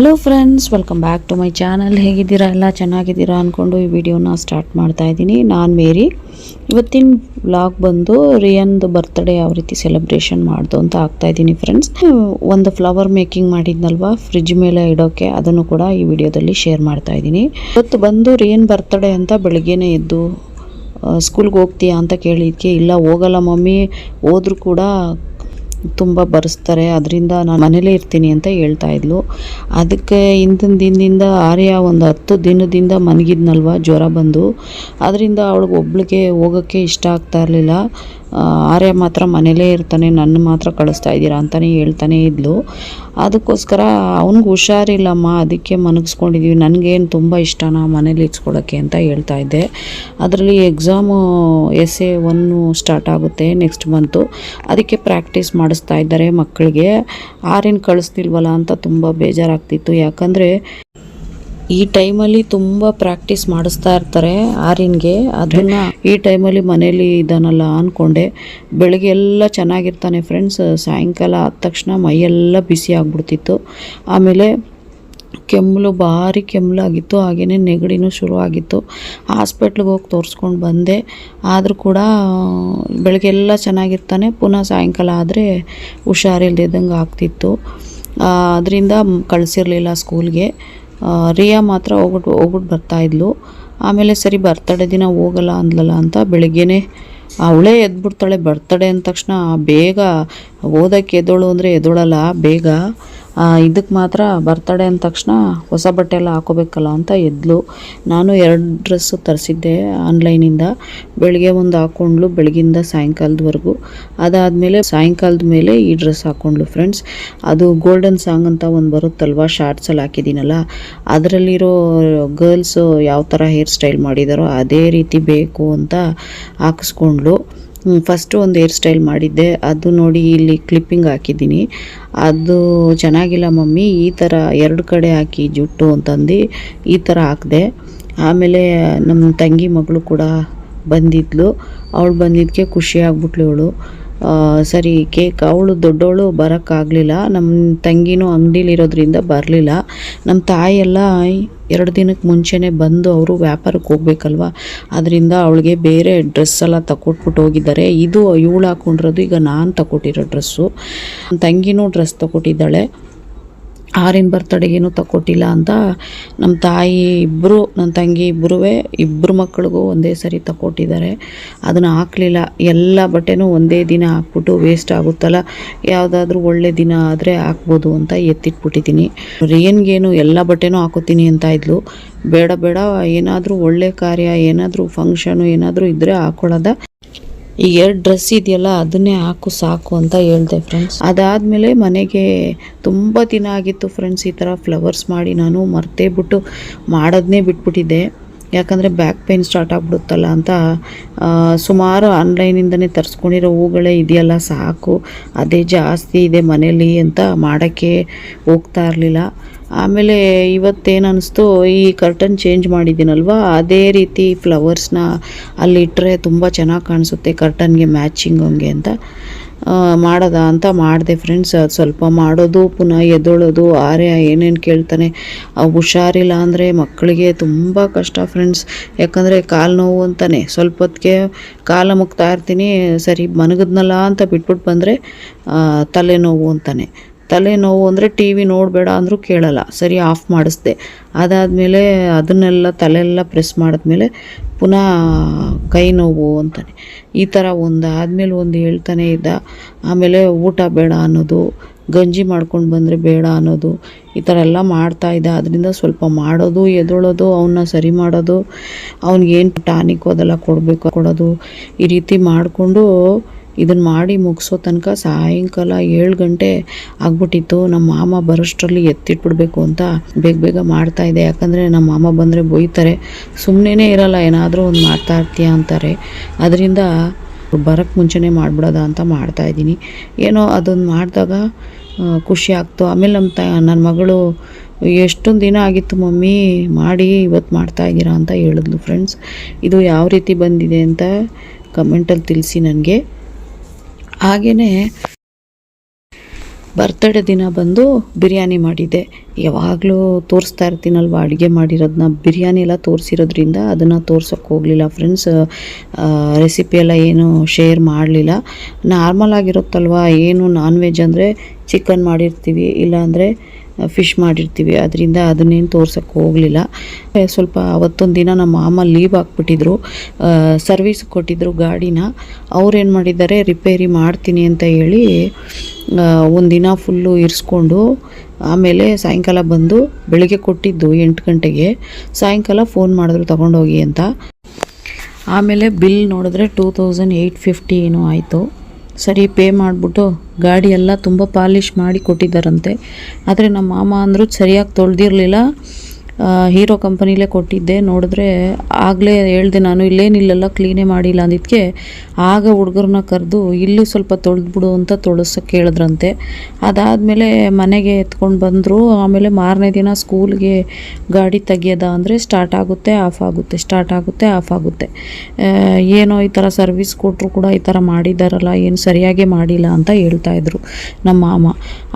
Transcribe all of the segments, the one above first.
Hello friends welcome back to my channel ಹೇಗಿದ್ದೀರಾ? ಎಲ್ಲ ಚೆನ್ನಾಗಿದ್ದೀರಾ ಅಂದ್ಕೊಂಡು ಈ ವಿಡಿಯೋನ ಸ್ಟಾರ್ಟ್ ಮಾಡ್ತಾ ಇದ್ದೀನಿ. ನಾನು ಮೇರಿ. ಇವತ್ತಿನ ವ್ಲಾಗ್ ಬಂದು ರಿಯನ್ದು ಬರ್ತ್ಡೇ ಯಾವ ರೀತಿ ಸೆಲೆಬ್ರೇಷನ್ ಮಾಡ್ದು ಅಂತ ಆಗ್ತಾ ಇದ್ದೀನಿ ಫ್ರೆಂಡ್ಸ್ ಒಂದು ಫ್ಲವರ್ ಮೇಕಿಂಗ್ ಮಾಡಿದ್ನಲ್ವಾ? ಫ್ರಿಜ್ ಮೇಲೆ ಇಡೋಕೆ ಅದನ್ನು ಕೂಡ ಈ ವಿಡಿಯೋದಲ್ಲಿ ಶೇರ್ ಮಾಡ್ತಾ ಇದ್ದೀನಿ. ಇವತ್ತು ಬಂದು ರಿಯನ್ ಬರ್ತ್ಡೇ ಅಂತ ಬೆಳಗ್ಗೆನೇ ಎದ್ದು ಸ್ಕೂಲ್ಗೆ ಹೋಗ್ತೀಯಾ ಅಂತ ಕೇಳಿದ್ಕೆ ಇಲ್ಲ, ಹೋಗಲ್ಲ ಮಮ್ಮಿ. ಹೋದ್ರೂ ಕೂಡ ತುಂಬ ಬರೆಸ್ತಾರೆ. ಅದರಿಂದ ನಾನು ಮನೇಲೇ ಇರ್ತೀನಿ ಅಂತ ಹೇಳ್ತಾ ಇದ್ಲು. ಅದಕ್ಕೆ ಇಂದಿನ ದಿನದಿಂದ ಆರ್ಯ ಒಂದು ಹತ್ತು ದಿನದಿಂದ ಮನಗಿದ್ನಲ್ವ, ಜ್ವರ ಬಂದು. ಅದರಿಂದ ಅವಳಿಗೆ ಒಬ್ಳಿಗೆ ಹೋಗೋಕ್ಕೆ ಇಷ್ಟ ಆಗ್ತಾ ಇರಲಿಲ್ಲ. ಆರ್ಯ ಮಾತ್ರ ಮನೇಲೇ ಇರ್ತಾನೆ, ನನ್ನ ಮಾತ್ರ ಕಳಿಸ್ತಾ ಇದ್ದೀರಾ ಅಂತಲೇ ಹೇಳ್ತಾನೆ ಇದ್ಲು. ಅದಕ್ಕೋಸ್ಕರ ಅವ್ನಿಗೆ ಹುಷಾರಿಲ್ಲಮ್ಮ, ಅದಕ್ಕೆ ಮನಗಿಸ್ಕೊಂಡಿದ್ವಿ. ನನಗೇನು ತುಂಬ ಇಷ್ಟನಾ ಮನೇಲಿ ಇಟ್ಸ್ಕೊಳ್ಳೋಕ್ಕೆ ಅಂತ ಹೇಳ್ತಾ ಇದ್ದೆ. ಅದರಲ್ಲಿ exam S A one start ಆಗುತ್ತೆ ನೆಕ್ಸ್ಟ್ ಮಂತು ಅದಕ್ಕೆ ಪ್ರಾಕ್ಟೀಸ್ ಮಾಡಿಸ್ತಾ ಇದ್ದಾರೆ ಮಕ್ಕಳಿಗೆ. ಆರಿನ ಕಳಿಸ್ತಿಲ್ವಲ್ಲ ಅಂತ ತುಂಬ ಬೇಜಾರಾಗ್ತಿತ್ತು. ಯಾಕಂದರೆ ಈ ಟೈಮಲ್ಲಿ ತುಂಬ ಪ್ರಾಕ್ಟೀಸ್ ಮಾಡಿಸ್ತಾ ಇರ್ತಾರೆ ಆರಿನ್ಗೆ ಅದನ್ನ ಈ ಟೈಮಲ್ಲಿ ಮನೇಲಿ ಇದ್ದಾನಲ್ಲ ಅಂದ್ಕೊಂಡೆ ಬೆಳಗ್ಗೆ ಎಲ್ಲ ಚೆನ್ನಾಗಿರ್ತಾನೆ ಫ್ರೆಂಡ್ಸ್ ಸಾಯಂಕಾಲ ಆದ ತಕ್ಷಣ ಮೈಯೆಲ್ಲ ಬಿಸಿ ಆಗ್ಬಿಡ್ತಿತ್ತು. ಆಮೇಲೆ ಕೆಮ್ಮಲು ಭಾರಿ ಕೆಮ್ಮಲಾಗಿತ್ತು ಹಾಗೆಯೇ ನೆಗಡಿನೂ ಶುರು ಆಗಿತ್ತು ಹಾಸ್ಪಿಟ್ಲಿಗೆ ಹೋಗಿ ತೋರಿಸ್ಕೊಂಡು ಬಂದೆ. ಆದರೂ ಕೂಡ, ಬೆಳಗ್ಗೆ ಎಲ್ಲ ಚೆನ್ನಾಗಿರ್ತಾನೆ. ಪುನಃ ಸಾಯಂಕಾಲ ಆದರೆ ಹುಷಾರಿಲ್ದಿದ್ದಂಗೆ ಆಗ್ತಿತ್ತು. ಅದರಿಂದ ಕಳಿಸಿರಲಿಲ್ಲ ಸ್ಕೂಲ್ಗೆ ರಿಯಾ ಮಾತ್ರ ಹೋಗ್ಬಿಟ್ಟು ಹೋಗ್ಬಿಟ್ಟು ಬರ್ತಾಯಿದ್ಲು ಆಮೇಲೆ ಸರಿ, ಬರ್ತಡೇ ದಿನ ಹೋಗಲ್ಲ ಅಂದ್ಲಲ್ಲ ಅಂತ ಬೆಳಗ್ಗೆನೆ ಅವಳೇ ಎದ್ಬಿಡ್ತಾಳೆ ಬರ್ತಡೇ ಅಂದ ತಕ್ಷಣ ಬೇಗ ಓದೋಕ್ಕೆ ಎದ್ದೋಳು ಅಂದರೆ ಎದ್ದೋಳಲ್ಲ, ಬೇಗ. ಇದಕ್ಕೆ ಮಾತ್ರ ಬರ್ತಡೇ ಅಂದ ತಕ್ಷಣ ಹೊಸ ಬಟ್ಟೆ ಎಲ್ಲ ಹಾಕೋಬೇಕಲ್ಲ ಅಂತ ಎದ್ಲು. ನಾನು ಎರಡು ಡ್ರೆಸ್ಸು ತರಿಸಿದ್ದೆ ಆನ್ಲೈನಿಂದ ಬೆಳಗ್ಗೆ ಒಂದು ಹಾಕ್ಕೊಂಡ್ಲು ಬೆಳಗಿಂದ ಸಾಯಂಕಾಲದವರೆಗೂ. ಅದಾದಮೇಲೆ ಸಾಯಂಕಾಲದ ಮೇಲೆ ಈ ಡ್ರೆಸ್ ಹಾಕ್ಕೊಂಡ್ಲು ಫ್ರೆಂಡ್ಸ್ ಅದು ಗೋಲ್ಡನ್ ಸಾಂಗ್ ಅಂತ ಒಂದು ಬರುತ್ತಲ್ವ ಶಾರ್ಟ್ಸಲ್ಲಿ ಹಾಕಿದ್ದೀನಲ್ಲ, ಅದರಲ್ಲಿರೋ ಗರ್ಲ್ಸು ಯಾವ ಥರ ಹೇರ್ ಸ್ಟೈಲ್ ಮಾಡಿದಾರೋ ಅದೇ ರೀತಿ ಬೇಕು ಅಂತ ಹಾಕಿಸ್ಕೊಂಡ್ಲು. ಫಸ್ಟು ಒಂದು ಹೇರ್ ಸ್ಟೈಲ್ ಮಾಡಿದ್ದೆ. ಅದು ನೋಡಿ ಇಲ್ಲಿ ಕ್ಲಿಪ್ಪಿಂಗ್ ಹಾಕಿದ್ದೀನಿ. ಅದು ಚೆನ್ನಾಗಿಲ್ಲ ಮಮ್ಮಿ. ಈ ಥರ ಎರಡು ಕಡೆ ಹಾಕಿ ಜುಟ್ಟು ಅಂತಂದು ಈ ಥರ ಹಾಕಿದೆ. ಆಮೇಲೆ ನಮ್ಮ ತಂಗಿ ಮಗಳು ಕೂಡ ಬಂದಿದ್ಲು. ಅವಳು ಬಂದಿದ್ದಕ್ಕೆ ಖುಷಿ ಅವಳು ಸರಿ, ಕೇಕ್ ಅವಳು ದೊಡ್ಡವಳು ಬರೋಕ್ಕಾಗಲಿಲ್ಲ ನಮ್ಮ ತಂಗಿನೂ ಅಂಗಡಿಲಿರೋದ್ರಿಂದ ಬರಲಿಲ್ಲ. ನಮ್ಮ ತಾಯಿಯೆಲ್ಲ ಎರಡು ದಿನಕ್ಕೆ ಮುಂಚೆನೇ ಬಂದು ಅವರು ವ್ಯಾಪಾರಕ್ಕೆ ಹೋಗ್ಬೇಕಲ್ವ? ಅದರಿಂದ ಅವಳಿಗೆ ಬೇರೆ ಡ್ರೆಸ್ ಎಲ್ಲ ತಗೊಟ್ಬಿಟ್ಟು ಹೋಗಿದ್ದಾರೆ. ಇದು ಇವಳು ಹಾಕೊಂಡಿರೋದು, ಈಗ ನಾನು ತಗೊಟ್ಟಿರೋ ಡ್ರೆಸ್ಸು. ತಂಗಿನೂ ಡ್ರೆಸ್ ತಗೊಟ್ಟಿದ್ದಾಳೆ ಆರಿನ ಬರ್ತಡೆಗೇನು ತಗೊಟ್ಟಿಲ್ಲ ಅಂತ ನಮ್ಮ ತಾಯಿ ಇಬ್ಬರು ನನ್ನ ತಂಗಿ ಇಬ್ಬರೂ ಇಬ್ಬರು ಮಕ್ಕಳಿಗೂ ಒಂದೇ ಸರಿ ತಗೊಟ್ಟಿದ್ದಾರೆ ಅದನ್ನು ಹಾಕಲಿಲ್ಲ. ಎಲ್ಲ ಬಟ್ಟೆನೂ ಒಂದೇ ದಿನ ಹಾಕ್ಬಿಟ್ಟು ವೇಸ್ಟ್ ಆಗುತ್ತಲ್ಲ? ಯಾವುದಾದ್ರೂ ಒಳ್ಳೆ ದಿನ ಆದರೆ ಹಾಕ್ಬೋದು ಅಂತ ಎತ್ತಿಟ್ಬಿಟ್ಟಿದ್ದೀನಿ. ರೇನ್ಗೇನು ಎಲ್ಲ ಬಟ್ಟೆನೂ ಹಾಕೋತೀನಿ ಅಂತ ಇದ್ಲು. ಬೇಡ ಬೇಡ, ಏನಾದರೂ ಒಳ್ಳೆ ಕಾರ್ಯ, ಏನಾದರೂ ಫಂಕ್ಷನು ಏನಾದರೂ ಇದ್ದರೆ ಹಾಕೊಳ್ಳೋದ. ಈ ಎರಡು ಡ್ರೆಸ್ ಇದೆಯಲ್ಲ, ಅದನ್ನೇ ಹಾಕು, ಸಾಕು ಅಂತ ಹೇಳಿದೆ ಫ್ರೆಂಡ್ಸ್ ಅದಾದಮೇಲೆ ಮನೆಗೆ ತುಂಬ ದಿನ ಆಗಿತ್ತು ಫ್ರೆಂಡ್ಸ್ ಈ ಥರ ಫ್ಲವರ್ಸ್ ಮಾಡಿ ನಾನು ಮರ್ತೇ ಬಿಟ್ಟು ಮಾಡೋದನ್ನೇ ಬಿಟ್ಬಿಟ್ಟಿದ್ದೆ. ಯಾಕಂದರೆ ಬ್ಯಾಕ್ ಪೇನ್ ಸ್ಟಾರ್ಟ್ ಆಗ್ಬಿಡುತ್ತಲ್ಲ ಅಂತ ಸುಮಾರು ಆನ್ಲೈನಿಂದನೇ ತರಿಸ್ಕೊಂಡಿರೋ ಹೂಗಳೇ ಇದೆಯಲ್ಲ ಸಾಕು. ಅದೇ ಜಾಸ್ತಿ ಇದೆ ಮನೇಲಿ ಅಂತ ಮಾಡೋಕ್ಕೆ ಹೋಗ್ತಾ ಇರಲಿಲ್ಲ. ಆಮೇಲೆ ಇವತ್ತೇನು ಅನ್ನಿಸ್ತು ಈ ಕರ್ಟನ್ ಚೇಂಜ್ ಮಾಡಿದ್ದೀನಲ್ವ? ಅದೇ ರೀತಿ ಫ್ಲವರ್ಸ್ನ ಅಲ್ಲಿಟ್ಟರೆ ತುಂಬ ಚೆನ್ನಾಗಿ ಕಾಣಿಸುತ್ತೆ ಕರ್ಟನ್ಗೆ ಮ್ಯಾಚಿಂಗ್ ಹಂಗೆ ಅಂತ. ಮಾಡೋದ ಅಂತ ಮಾಡಿದೆ ಫ್ರೆಂಡ್ಸ್ ಅದು ಸ್ವಲ್ಪ ಮಾಡೋದು, ಪುನಃ ಎದ್ದೊಳೋದು, ಆರ್ಯ ಏನೇನು ಕೇಳ್ತಾನೆ ಹುಷಾರಿಲ್ಲ ಅಂದರೆ ಮಕ್ಕಳಿಗೆ ತುಂಬ ಕಷ್ಟ ಫ್ರೆಂಡ್ಸ್ ಯಾಕಂದರೆ ಕಾಲು ನೋವು ಅಂತಾನೆ. ಸ್ವಲ್ಪ ಹೊತ್ತಿಗೆ ಕಾಲು ಮುಗ್ತಾ ಇರ್ತೀನಿ, ಸರಿ ಮನಗದ್ನಲ್ಲ ಅಂತ ಬಿಟ್ಬಿಟ್ಟು ಬಂದರೆ ತಲೆನೋವು ಅಂತಾನೆ. ತಲೆನೋವು ಅಂದರೆ ಟಿ ವಿ ನೋಡಬೇಡ ಅಂದರೂ ಕೇಳಲ್ಲ, ಸರಿ ಆಫ್ ಮಾಡಿಸ್ದೆ. ಅದಾದಮೇಲೆ ಅದನ್ನೆಲ್ಲ ತಲೆಯೆಲ್ಲ ಪ್ರೆಸ್ ಮಾಡಿದ್ಮೇಲೆ ಪುನಃ ಕೈ ನೋವು ಅಂತಾನೆ. ಈ ಥರ ಒಂದು, ಆದಮೇಲೆ ಒಂದು ಹೇಳ್ತಾನೆ ಇದ್ದ, ಆಮೇಲೆ ಊಟ ಬೇಡ ಅನ್ನೋದು, ಗಂಜಿ ಮಾಡ್ಕೊಂಡು ಬಂದರೆ ಬೇಡ ಅನ್ನೋದು, ಈ ಥರ ಎಲ್ಲ ಮಾಡ್ತಾ ಇದ್ದ. ಅದರಿಂದ ಸ್ವಲ್ಪ ಮಾಡೋದು, ಎದೊಳೋದು ಅವನ್ನ ಸರಿ ಮಾಡೋದು, ಅವ್ನಿಗೇನು ಟಾನಿಕ್ ಅದೆಲ್ಲ ಕೊಡಬೇಕು ಕೊಡೋದು, ಈ ರೀತಿ ಮಾಡಿಕೊಂಡು ಇದನ್ನು ಮಾಡಿ ಮುಗಿಸೋ ತನಕ ಸಾಯಂಕಾಲ ಏಳು ಗಂಟೆ ಆಗ್ಬಿಟ್ಟಿತ್ತು. ನಮ್ಮ ಮಾಮ ಬರೋಷ್ಟರಲ್ಲಿ ಎತ್ತಿಟ್ಬಿಡ್ಬೇಕು ಅಂತ ಬೇಗ ಬೇಗ ಮಾಡ್ತಾ ಇದೆ. ಯಾಕಂದರೆ ನಮ್ಮ ಮಾಮ ಬಂದರೆ ಬೊಯ್ತಾರೆ. ಸುಮ್ಮನೆ ಇರಲ್ಲ, ಏನಾದರೂ ಒಂದು ಮಾಡ್ತಾ ಇರ್ತೀಯ ಅಂತಾರೆ. ಅದರಿಂದ ಬರೋಕ್ಕೆ ಮುಂಚೆನೇ ಮಾಡಿಬಿಡೋದ ಅಂತ ಮಾಡ್ತಾ ಇದ್ದೀನಿ. ಏನೋ ಅದೊಂದು ಮಾಡಿದಾಗ ಖುಷಿ ಆಗ್ತು. ಆಮೇಲೆ ನಮ್ಮ ತ ನನ್ನ ಮಗಳು, ಎಷ್ಟೊಂದು ದಿನ ಆಗಿತ್ತು ಮಮ್ಮಿ, ಮಾಡಿ ಇವತ್ತು ಮಾಡ್ತಾ ಇದ್ದೀರಾ ಅಂತ ಹೇಳಿದ್ಲು ಫ್ರೆಂಡ್ಸ್ ಇದು ಯಾವ ರೀತಿ ಬಂದಿದೆ ಅಂತ ಕಮೆಂಟಲ್ಲಿ ತಿಳಿಸಿ ನನಗೆ. ಹಾಗೆಯೇ ಬರ್ತಡೇ ದಿನ ಬಂದು ಬಿರಿಯಾನಿ ಮಾಡಿದ್ದೆ. ಯಾವಾಗಲೂ ತೋರಿಸ್ತಾ ಇರ್ತೀನಲ್ವ, ಅಡುಗೆ ಮಾಡಿರೋದನ್ನ ಬಿರಿಯಾನಿ ಎಲ್ಲ ತೋರಿಸಿರೋದ್ರಿಂದ ಅದನ್ನು ತೋರ್ಸೋಕೆ ಹೋಗಲಿಲ್ಲ. ಫ್ರೆಂಡ್ಸ್ ರೆಸಿಪಿ ಎಲ್ಲ ಏನು ಶೇರ್ ಮಾಡಲಿಲ್ಲ. ನಾರ್ಮಲ್ ಆಗಿರುತ್ತಲ್ವ, ಏನು ನಾನ್ ವೆಜ್ ಅಂದರೆ ಚಿಕನ್ ಮಾಡಿರ್ತೀವಿ, ಇಲ್ಲಾಂದರೆ ಫಿಶ್ ಮಾಡಿರ್ತೀವಿ. ಅದರಿಂದ ಅದನ್ನೇನು ತೋರ್ಸೋಕ್ಕೆ ಹೋಗಲಿಲ್ಲ. ಸ್ವಲ್ಪ ಅವತ್ತೊಂದು ದಿನ ನಮ್ಮ ಮಾಮ ಲೀವ್ ಹಾಕ್ಬಿಟ್ಟಿದ್ರು. ಸರ್ವಿಸ್ ಕೊಟ್ಟಿದ್ರು ಗಾಡಿನ. ಅವ್ರೇನು ಮಾಡಿದ್ದಾರೆ, ರಿಪೇರಿ ಮಾಡ್ತೀನಿ ಅಂತ ಹೇಳಿ ಒಂದಿನ ಫುಲ್ಲು ಇರಿಸ್ಕೊಂಡು, ಆಮೇಲೆ ಸಾಯಂಕಾಲ ಬಂದು ಬೆಳಿಗ್ಗೆ ಕೊಟ್ಟಿದ್ದು ಎಂಟು ಗಂಟೆಗೆ. ಸಾಯಂಕಾಲ ಫೋನ್ ಮಾಡಿದ್ರು, ತೊಗೊಂಡೋಗಿ ಅಂತ. ಆಮೇಲೆ ಬಿಲ್ ನೋಡಿದ್ರೆ ಟೂ ತೌಸಂಡ್ ಏಯ್ಟ್ ಫಿಫ್ಟಿ ಏನೋ ಆಯಿತು. ಸರಿ, ಪೇ ಮಾಡಿಬಿಟ್ಟು ಗಾಡಿ ಎಲ್ಲ ತುಂಬ ಪಾಲಿಷ್ ಮಾಡಿ ಕೊಟ್ಟಿದ್ದಾರಂತೆ. ಆದರೆ ನಮ್ಮ ಮಾಮ ಅಂದರು ಸರಿಯಾಗಿ ತೊಳೆದಿರಲಿಲ್ಲ. ಹೀರೋ ಕಂಪನಿಲೇ ಕೊಟ್ಟಿದ್ದೆ. ನೋಡಿದ್ರೆ ಆಗಲೇ ಹೇಳ್ದೆ ನಾನು, ಇಲ್ಲೇನಿಲ್ಲಲ್ಲ, ಕ್ಲೀನೇ ಮಾಡಿಲ್ಲ ಅಂದಿದ್ದಕ್ಕೆ ಆಗ ಹುಡುಗರನ್ನ ಕರೆದು, ಇಲ್ಲಿ ಸ್ವಲ್ಪ ತೊಳೆದ್ಬಿಡು ಅಂತ ತೊಳಸಕ್ಕೆ ಹೇಳಿದ್ರಂತೆ ಅದಾದಮೇಲೆ ಮನೆಗೆ ಎತ್ಕೊಂಡು ಬಂದರು. ಆಮೇಲೆ ಮಾರನೇ ದಿನ ಸ್ಕೂಲ್ಗೆ ಗಾಡಿ ತೆಗಿಯೋದ ಅಂದರೆ ಸ್ಟಾರ್ಟ್ ಆಗುತ್ತೆ, ಆಫ್ ಆಗುತ್ತೆ, ಸ್ಟಾರ್ಟ್ ಆಗುತ್ತೆ, ಆಫ್ ಆಗುತ್ತೆ. ಏನೋ ಈ ಥರ ಸರ್ವಿಸ್ ಕೊಟ್ಟರು ಕೂಡ ಈ ಥರ ಮಾಡಿದ್ದಾರಲ್ಲ ಏನು ಸರಿಯಾಗಿ ಮಾಡಿಲ್ಲ ಅಂತ ಹೇಳ್ತಾಯಿದ್ರು ನಮ್ಮ ಮಾಮ.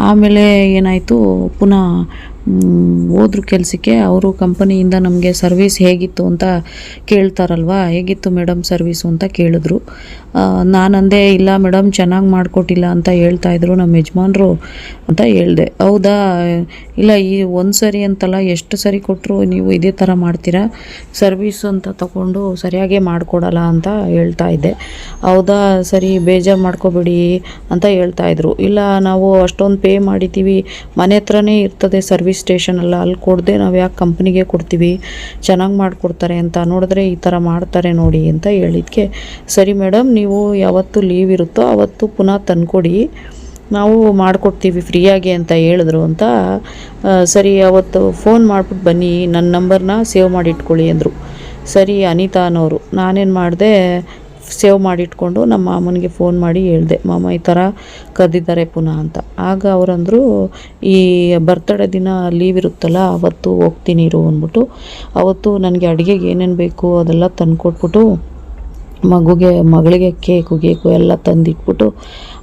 ಆಮೇಲೆ ಏನಾಯಿತು, ಪುನಃ ಹೋದ್ರು ಕೆಲಸಕ್ಕೆ, ಅವರು ಕಂಪನಿಯಿಂದ ನಮಗೆ ಸರ್ವಿಸ್ ಹೇಗಿತ್ತು ಅಂತ ಕೇಳ್ತಾರಲ್ವಾ? ಹೇಗಿತ್ತು ಮೇಡಮ್ ಸರ್ವಿಸು ಅಂತ ಕೇಳಿದ್ರು. ನಾನಂದೆ, ಇಲ್ಲ ಮೇಡಮ್ ಚೆನ್ನಾಗಿ ಮಾಡಿಕೊಟ್ಟಿಲ್ಲ ಅಂತ ಹೇಳ್ತಾ ಇದ್ರು ನಮ್ಮ ಯಜಮಾನ್ರು ಅಂತ ಹೇಳಿದೆ. ಹೌದಾ? ಇಲ್ಲ, ಈ ಒಂದು ಸರಿ ಅಂತಲ್ಲ, ಎಷ್ಟು ಸರಿ ಕೊಟ್ಟರು ನೀವು ಇದೇ ಥರ ಮಾಡ್ತೀರಾ? ಸರ್ವಿಸ್ ಅಂತ ತಗೊಂಡು ಸರಿಯಾಗೇ ಮಾಡಿಕೊಡಲ್ಲ ಅಂತ ಹೇಳ್ತಾ ಇದ್ದೆ. ಹೌದಾ? ಸರಿ, ಬೇಜಾರು ಮಾಡ್ಕೋಬೇಡಿ ಅಂತ ಹೇಳ್ತಾ ಇದ್ರು. ಇಲ್ಲ, ನಾವು ಅಷ್ಟೊಂದು ಪೇ ಮಾಡಿದ್ದೀವಿ. ಮನೆ ಹತ್ರನೇ ಇರ್ತದೆ ಸರ್ವಿಸ್ ಸ್ಟೇಷನ್ ಎಲ್ಲ ಅಲ್ಲಿ ಕೊಡದೆ ನಾವು ಯಾಕೆ ಕಂಪ್ನಿಗೆ ಕೊಡ್ತೀವಿ? ಚೆನ್ನಾಗಿ ಮಾಡಿಕೊಡ್ತಾರೆ ಅಂತ ನೋಡಿದ್ರೆ ಈ ಥರ ಮಾಡ್ತಾರೆ ನೋಡಿ ಅಂತ ಹೇಳಿದ್ಕೆ. ಸರಿ ಮೇಡಮ್, ನೀವು ಯಾವತ್ತು ಲೀವ್ ಇರುತ್ತೋ ಅವತ್ತು ಪುನಃ ತಂದುಕೊಡಿ. ನಾವು ಮಾಡಿಕೊಡ್ತೀವಿ ಫ್ರೀಯಾಗಿ ಅಂತ ಹೇಳಿದ್ರು ಅಂತ ಸರಿ ಅವತ್ತು ಫೋನ್ ಮಾಡಿಬಿಟ್ಟು ಬನ್ನಿ ನನ್ನ ನಂಬರ್ನ ಸೇವ್ ಮಾಡಿ ಇಟ್ಕೊಳ್ಳಿ ಅಂದರು. ಸರಿ ಅನಿತಾ ಅನ್ನೋರು, ನಾನೇನು ಮಾಡಿದೆ ಸೇವ್ ಮಾಡಿಟ್ಕೊಂಡು ನಮ್ಮ ಮಾಮನಿಗೆ ಫೋನ್ ಮಾಡಿ ಹೇಳಿದೆ, ಮಾಮ, ಈ ಥರ ಕರೆದಿದ್ದಾರೆ ಪುನಃ ಅಂತ. ಆಗ ಅವರಂದರು, ಈ ಬರ್ತಡೇ ದಿನ ಲೀವ್ ಇರುತ್ತಲ್ಲ, ಅವತ್ತು ಹೋಗ್ತೀನಿ ಇರು ಅಂದ್ಬಿಟ್ಟು, ಅವತ್ತು ನನಗೆ ಅಡುಗೆಗೆ ಏನೇನು ಬೇಕು ಅದೆಲ್ಲ ತಂದುಕೊಟ್ಬಿಟ್ಟು ಮಗುಗೆ, ಮಗಳಿಗೆ ಕೇಕು ಕೇಕು ಎಲ್ಲ ತಂದಿಟ್ಬಿಟ್ಟು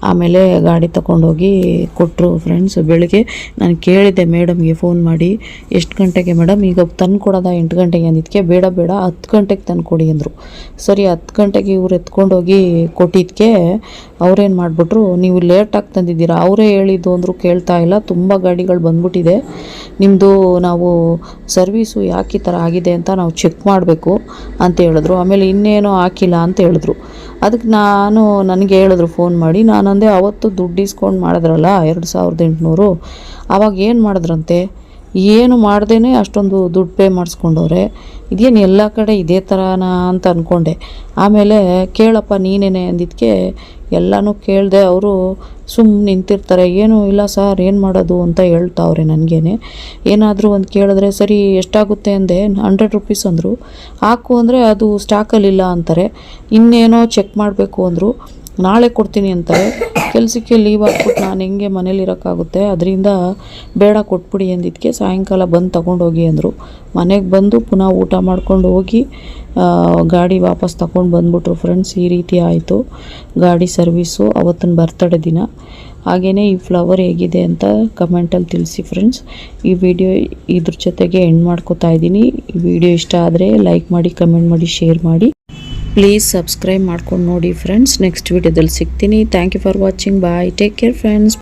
ಆಮೇಲೆ ಗಾಡಿ ತಗೊಂಡೋಗಿ ಕೊಟ್ಟರು ಫ್ರೆಂಡ್ಸ್ ಬೆಳಿಗ್ಗೆ. ನಾನು ಕೇಳಿದ್ದೆ ಮೇಡಮ್ಗೆ ಫೋನ್ ಮಾಡಿ. ಎಷ್ಟು ಗಂಟೆಗೆ ಮೇಡಮ್ ಈಗ ತಂದು ಕೊಡೋದ ಎಂಟು ಗಂಟೆಗೆ ಅಂದಿದ್ದಕ್ಕೆ ಬೇಡ ಬೇಡ, ಹತ್ತು ಗಂಟೆಗೆ ತಂದು ಕೊಡಿ ಅಂದರು. ಸರಿ, ಹತ್ತು ಗಂಟೆಗೆ ಇವ್ರು ಎತ್ಕೊಂಡೋಗಿ ಕೊಟ್ಟಿದ್ದಕ್ಕೆ ಅವ್ರೇನು ಮಾಡಿಬಿಟ್ರು, ನೀವು ಲೇಟಾಗಿ ತಂದಿದ್ದೀರಾ? ಅವರೇ ಹೇಳಿದ್ದು ಅಂದರು, ಕೇಳ್ತಾ ಇಲ್ಲ. ತುಂಬ ಗಾಡಿಗಳು ಬಂದ್ಬಿಟ್ಟಿದೆ. ನಿಮ್ಮದು ನಾವು ಸರ್ವೀಸು ಯಾಕೆ ಈ ಥರ ಆಗಿದೆ ಅಂತ ನಾವು ಚೆಕ್ ಮಾಡಬೇಕು ಅಂತ ಹೇಳಿದ್ರು. ಆಮೇಲೆ ಇನ್ನೇನೋ ಹಾಕಿಲ್ಲ. ಅಂತ ಹೇಳಿದ್ರು. ಅದಕ್ಕೆ ನಾನು ನನಗೆ ಹೇಳಿದ್ರು ಫೋನ್ ಮಾಡಿ ನಾನು ಅಂದೆ ಅವತ್ತು ದುಡ್ಡು ಇಸ್ಕೊಂಡು ಮಾಡಿದ್ರಲ್ಲ, ಎರಡು ಸಾವಿರದ ಎಂಟುನೂರು ಆವಾಗ ಏನು ಮಾಡಿದ್ರಂತೆ? ಏನು ಮಾಡ್ದೇ ಅಷ್ಟೊಂದು ದುಡ್ಡು ಪೇ ಮಾಡಿಸ್ಕೊಂಡವ್ರೆ. ಇದೇನು ಎಲ್ಲ ಕಡೆ ಇದೇ ಥರನಾ ಅಂತ ಅಂದ್ಕೊಂಡೆ ಆಮೇಲೆ ಕೇಳಪ್ಪ, ನೀನೇನೆ ಅಂದಿದ್ದಕ್ಕೆ ಎಲ್ಲನೂ ಕೇಳಿದೆ ಅವರು ಸುಮ್ಮನೆ ನಿಂತಿರ್ತಾರೆ. ಏನು ಇಲ್ಲ ಸರ್, ಏನು ಮಾಡೋದು ಅಂತ ಹೇಳ್ತಾವ್ರೆ ನನಗೇನೆ. ಏನಾದರೂ ಒಂದು ಕೇಳಿದ್ರೆ, ಸರಿ, ಎಷ್ಟಾಗುತ್ತೆ ಅಂದೆ, ಹಂಡ್ರೆಡ್ ರುಪೀಸ್ ಅಂದರು. ಹಾಕು ಅಂದರೆ ಅದು ಸ್ಟಾಕಲ್ಲಿಲ್ಲ ಅಂತಾರೆ. ಇನ್ನೇನೋ ಚೆಕ್ ಮಾಡಬೇಕು ಅಂದರು. ನಾಳೆ ಕೊಡ್ತೀನಿ ಅಂತಾರೆ. ಕೆಲಸಕ್ಕೆ ಲೀವ್ ಹಾಕ್ಬಿಟ್ಟು ನಾನು ಹೆಂಗೆ ಮನೇಲಿ ಇರೋಕ್ಕಾಗುತ್ತೆ, ಅದರಿಂದ ಬೇಡ ಕೊಟ್ಬಿಡಿ ಅಂದಿದ್ದಕ್ಕೆ ಸಾಯಂಕಾಲ ಬಂದು ತಗೊಂಡೋಗಿ ಅಂದರು. ಮನೆಗೆ ಬಂದು ಪುನಃ ಊಟ ಮಾಡ್ಕೊಂಡು ಹೋಗಿ ಗಾಡಿ ವಾಪಸ್ ತಗೊಂಡು ಬಂದುಬಿಟ್ರು ಫ್ರೆಂಡ್ಸ್ ಈ ರೀತಿ ಆಯಿತು. ಗಾಡಿ ಸರ್ವೀಸು ಅವತ್ತಿನ ಬರ್ತಡೇ ದಿನ. ಹಾಗೆಯೇ ಈ ಫ್ಲವರ್ ಹೇಗಿದೆ ಅಂತ ಕಮೆಂಟಲ್ಲಿ ತಿಳಿಸಿ ಫ್ರೆಂಡ್ಸ್ ಈ ವಿಡಿಯೋ ಇದ್ರ ಜೊತೆಗೆ ಎಂಡ್ ಮಾಡ್ಕೋತಾ ಇದ್ದೀನಿ. ಈ ವಿಡಿಯೋ ಇಷ್ಟ ಆದರೆ ಲೈಕ್ ಮಾಡಿ ಕಮೆಂಟ್ ಮಾಡಿ ಶೇರ್ ಮಾಡಿ. ಪ್ಲೀಸ್ ಸಬ್ಸ್ಕ್ರೈಬ್ ಮಾಡ್ಕೊಂಡು ನೋಡಿ ಫ್ರೆಂಡ್ಸ್ ನೆಕ್ಸ್ಟ್ ವಿಡಿಯೋದಲ್ಲಿ ಸಿಗ್ತೀನಿ. Thank you for watching bye take care friends